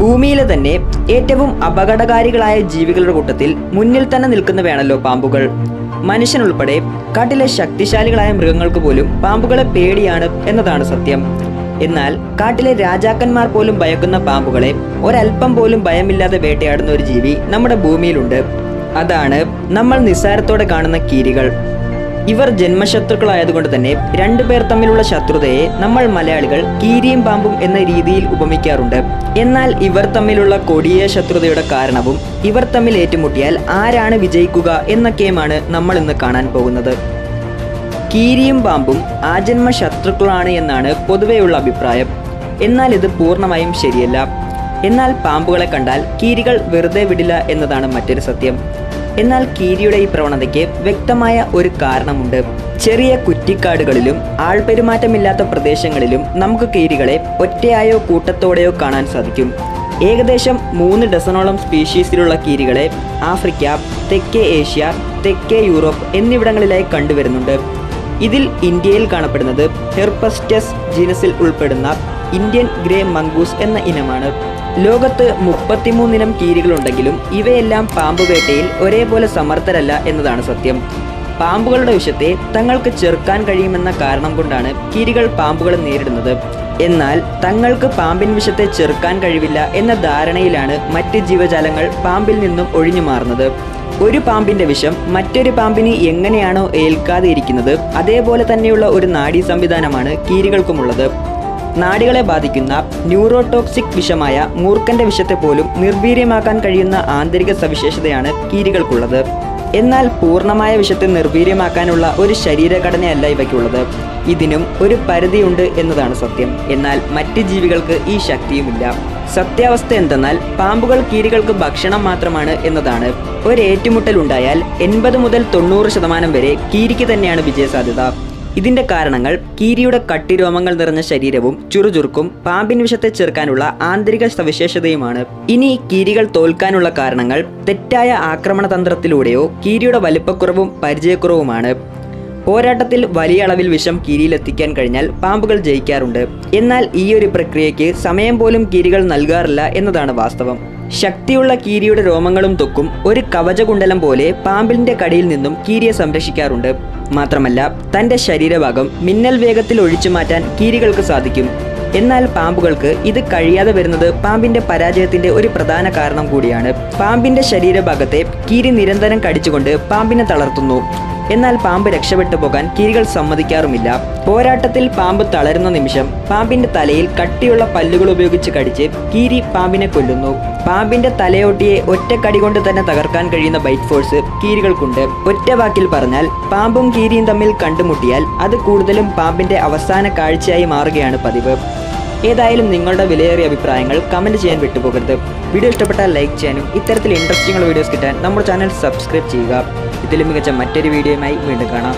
ഭൂമിയിലെ തന്നെ ഏറ്റവും അപകടകാരികളായ ജീവികളുടെ കൂട്ടത്തിൽ മുന്നിൽ തന്നെ നിൽക്കുന്നവയാണല്ലോ പാമ്പുകൾ. മനുഷ്യനുൾപ്പെടെ കാട്ടിലെ ശക്തിശാലികളായ മൃഗങ്ങൾക്ക് പോലും പാമ്പുകളെ പേടിയാണ് എന്നതാണ് സത്യം. എന്നാൽ കാട്ടിലെ രാജാക്കന്മാർ പോലും ഭയക്കുന്ന പാമ്പുകളെ ഒരൽപ്പം പോലും ഭയമില്ലാതെ വേട്ടയാടുന്ന ഒരു ജീവി നമ്മുടെ ഭൂമിയിലുണ്ട്. അതാണ് നമ്മൾ നിസ്സാരത്തോടെ കാണുന്ന കീരികൾ. ഇവർ ജന്മശത്രുക്കളായതുകൊണ്ട് തന്നെ രണ്ടുപേർ തമ്മിലുള്ള ശത്രുതയെ നമ്മൾ മലയാളികൾ കീരിയും പാമ്പും എന്ന രീതിയിൽ ഉപമിക്കാറുണ്ട്. എന്നാൽ ഇവർ തമ്മിലുള്ള കൊടിയ ശത്രുതയുടെ കാരണവും ഇവർ തമ്മിൽ ഏറ്റുമുട്ടിയാൽ ആരാണ് വിജയിക്കുക എന്നൊക്കെയുമാണ് നമ്മൾ ഇന്ന് കാണാൻ പോകുന്നത്. കീരിയും പാമ്പും ആജന്മ ശത്രുക്കളാണ് എന്നാണ് പൊതുവെയുള്ള അഭിപ്രായം. എന്നാൽ ഇത് പൂർണമായും ശരിയല്ല. എന്നാൽ പാമ്പുകളെ കണ്ടാൽ കീരികൾ വെറുതെ വിടില്ല എന്നതാണ് മറ്റൊരു സത്യം. എന്നാൽ കീരിയുടെ ഈ പ്രവണതയ്ക്ക് വ്യക്തമായ ഒരു കാരണമുണ്ട്. ചെറിയ കുറ്റിക്കാടുകളിലും ആൾപെരുമാറ്റമില്ലാത്ത പ്രദേശങ്ങളിലും നമുക്ക് കീരികളെ ഒറ്റയായോ കൂട്ടത്തോടെയോ കാണാൻ സാധിക്കും. ഏകദേശം മൂന്ന് ഡസനോളം സ്പീഷീസിലുള്ള കീരികളെ ആഫ്രിക്ക തെക്കേ ഏഷ്യ തെക്കേ യൂറോപ്പ് എന്നിവിടങ്ങളിലായി കണ്ടുവരുന്നുണ്ട്. ഇതിൽ ഇന്ത്യയിൽ കാണപ്പെടുന്നത് ഹെർപ്പസ്റ്റസ് ജീനസിൽ ഉൾപ്പെടുന്ന ഇന്ത്യൻ ഗ്രേ മംഗൂസ് എന്ന ഇനമാണ്. ലോകത്ത് മുപ്പത്തിമൂന്നിനം കീരികളുണ്ടെങ്കിലും ഇവയെല്ലാം പാമ്പുവേട്ടയിൽ ഒരേപോലെ സമർത്ഥരല്ല എന്നതാണ് സത്യം. പാമ്പുകളുടെ വിഷത്തെ തങ്ങൾക്ക് ചെറുക്കാൻ കഴിയുമെന്ന കാരണം കൊണ്ടാണ് കീരികൾ പാമ്പുകളെ നേരിടുന്നത്. എന്നാൽ തങ്ങൾക്ക് പാമ്പിൻ വിഷത്തെ ചെറുക്കാൻ കഴിവില്ല എന്ന ധാരണയിലാണ് മറ്റ് ജീവജാലങ്ങൾ പാമ്പിൽ നിന്നും ഒഴിഞ്ഞു മാറുന്നത്. ഒരു പാമ്പിന്റെ വിഷം മറ്റൊരു പാമ്പിന് എങ്ങനെയാണോ ഏൽക്കാതെ ഇരിക്കുന്നത് അതേപോലെ തന്നെയുള്ള ഒരു നാഡീ സംവിധാനമാണ് കീരികൾക്കുമുള്ളത്. നാഡികളെ ബാധിക്കുന്ന ന്യൂറോടോക്സിക് വിഷമായ മൂർഖന്റെ വിഷത്തെ പോലും നിർവീര്യമാക്കാൻ കഴിയുന്ന ആന്തരിക സവിശേഷതയാണ് കീരികൾക്കുള്ളത്. എന്നാൽ പൂർണമായ വിഷത്തെ നിർവീര്യമാക്കാനുള്ള ഒരു ശരീരഘടനയല്ല ഇവയ്ക്കുള്ളത്. ഇതിനും ഒരു പരിധിയുണ്ട് എന്നതാണ് സത്യം. എന്നാൽ മറ്റ് ജീവികൾക്ക് ഈ ശക്തിയുമില്ല. സത്യാവസ്ഥ എന്തെന്നാൽ പാമ്പുകൾ കീരികൾക്ക് ഭക്ഷണം മാത്രമാണ് എന്നതാണ്. ഒരു ഏറ്റുമുട്ടൽ ഉണ്ടായാൽ എൺപത് മുതൽ തൊണ്ണൂറ് ശതമാനം വരെ കീരിക്ക് തന്നെയാണ് വിജയസാധ്യത. ഇതിന്റെ കാരണങ്ങൾ കീരിയുടെ കട്ടിരോമങ്ങൾ നിറഞ്ഞ ശരീരവും ചുറുചുറുക്കും പാമ്പിൻ വിഷത്തെ ചെറുക്കാനുള്ള ആന്തരിക സവിശേഷതയുമാണ്. ഇനി കീരികൾ തോൽക്കാനുള്ള കാരണങ്ങൾ തെറ്റായ ആക്രമണ തന്ത്രത്തിലൂടെയോ കീരിയുടെ വലിപ്പക്കുറവും പരിചയക്കുറവുമാണ്. പോരാട്ടത്തിൽ വലിയ അളവിൽ വിഷം കീരിയിലെത്തിക്കാൻ കഴിഞ്ഞാൽ പാമ്പുകൾ ജയിക്കാറുണ്ട്. എന്നാൽ ഈ ഒരു പ്രക്രിയയ്ക്ക് സമയം പോലും കീരികൾ നൽകാറില്ല എന്നതാണ് വാസ്തവം. ശക്തിയുള്ള കീരിയുടെ രോമങ്ങളും തൊക്കും ഒരു കവചകുണ്ടലം പോലെ പാമ്പിന്റെ കടിയിൽ നിന്നും കീരിയെ സംരക്ഷിക്കാറുണ്ട്. മാത്രമല്ല തന്റെ ശരീരഭാഗം മിന്നൽ വേഗത്തിൽ ഒഴിച്ചു മാറ്റാൻ കീരികൾക്ക് സാധിക്കും. എന്നാൽ പാമ്പുകൾക്ക് ഇത് കഴിയാതെ വരുന്നത് പാമ്പിന്റെ പരാജയത്തിന്റെ ഒരു പ്രധാന കാരണം കൂടിയാണ്. പാമ്പിന്റെ ശരീരഭാഗത്തെ കീരി നിരന്തരം കടിച്ചുകൊണ്ട് പാമ്പിനെ തളർത്തുന്നു. എന്നാൽ പാമ്പ് രക്ഷപ്പെട്ടു പോകാൻ കിരികൾ സമ്മതിക്കാറുമില്ല. പോരാട്ടത്തിൽ പാമ്പ് തളരുന്ന നിമിഷം പാമ്പിന്റെ തലയിൽ കട്ടിയുള്ള പല്ലുകൾ ഉപയോഗിച്ച് കടിച്ച് കീരി പാമ്പിനെ കൊല്ലുന്നു. പാമ്പിന്റെ തലയോട്ടിയെ ഒറ്റ കടി കൊണ്ട് തന്നെ തകർക്കാൻ കഴിയുന്ന ബൈറ്റ് ഫോഴ്സ് കീരികൾക്കുണ്ട്. ഒറ്റ വാക്കിൽ പറഞ്ഞാൽ പാമ്പും കീരിയും തമ്മിൽ കണ്ടുമുട്ടിയാൽ അത് കൂടുതലും പാമ്പിന്റെ അവസാന കാഴ്ചയായി മാറുകയാണ് പതിവ്. ഏതായാലും നിങ്ങളുടെ വിലയേറിയ അഭിപ്രായങ്ങൾ കമന്റ് ചെയ്യാൻ വിട്ടുപോകരുത്. വീഡിയോ ഇഷ്ടപ്പെട്ടാൽ ലൈക്ക് ചെയ്യാനും ഇത്തരത്തിൽ ഇൻട്രസ്റ്റിംഗ് വീഡിയോസ് കിട്ടാൻ നമ്മുടെ ചാനൽ സബ്സ്ക്രൈബ് ചെയ്യുക. ഇതിലും മികച്ച മറ്റൊരു വീഡിയോയുമായി വീണ്ടും കാണാം.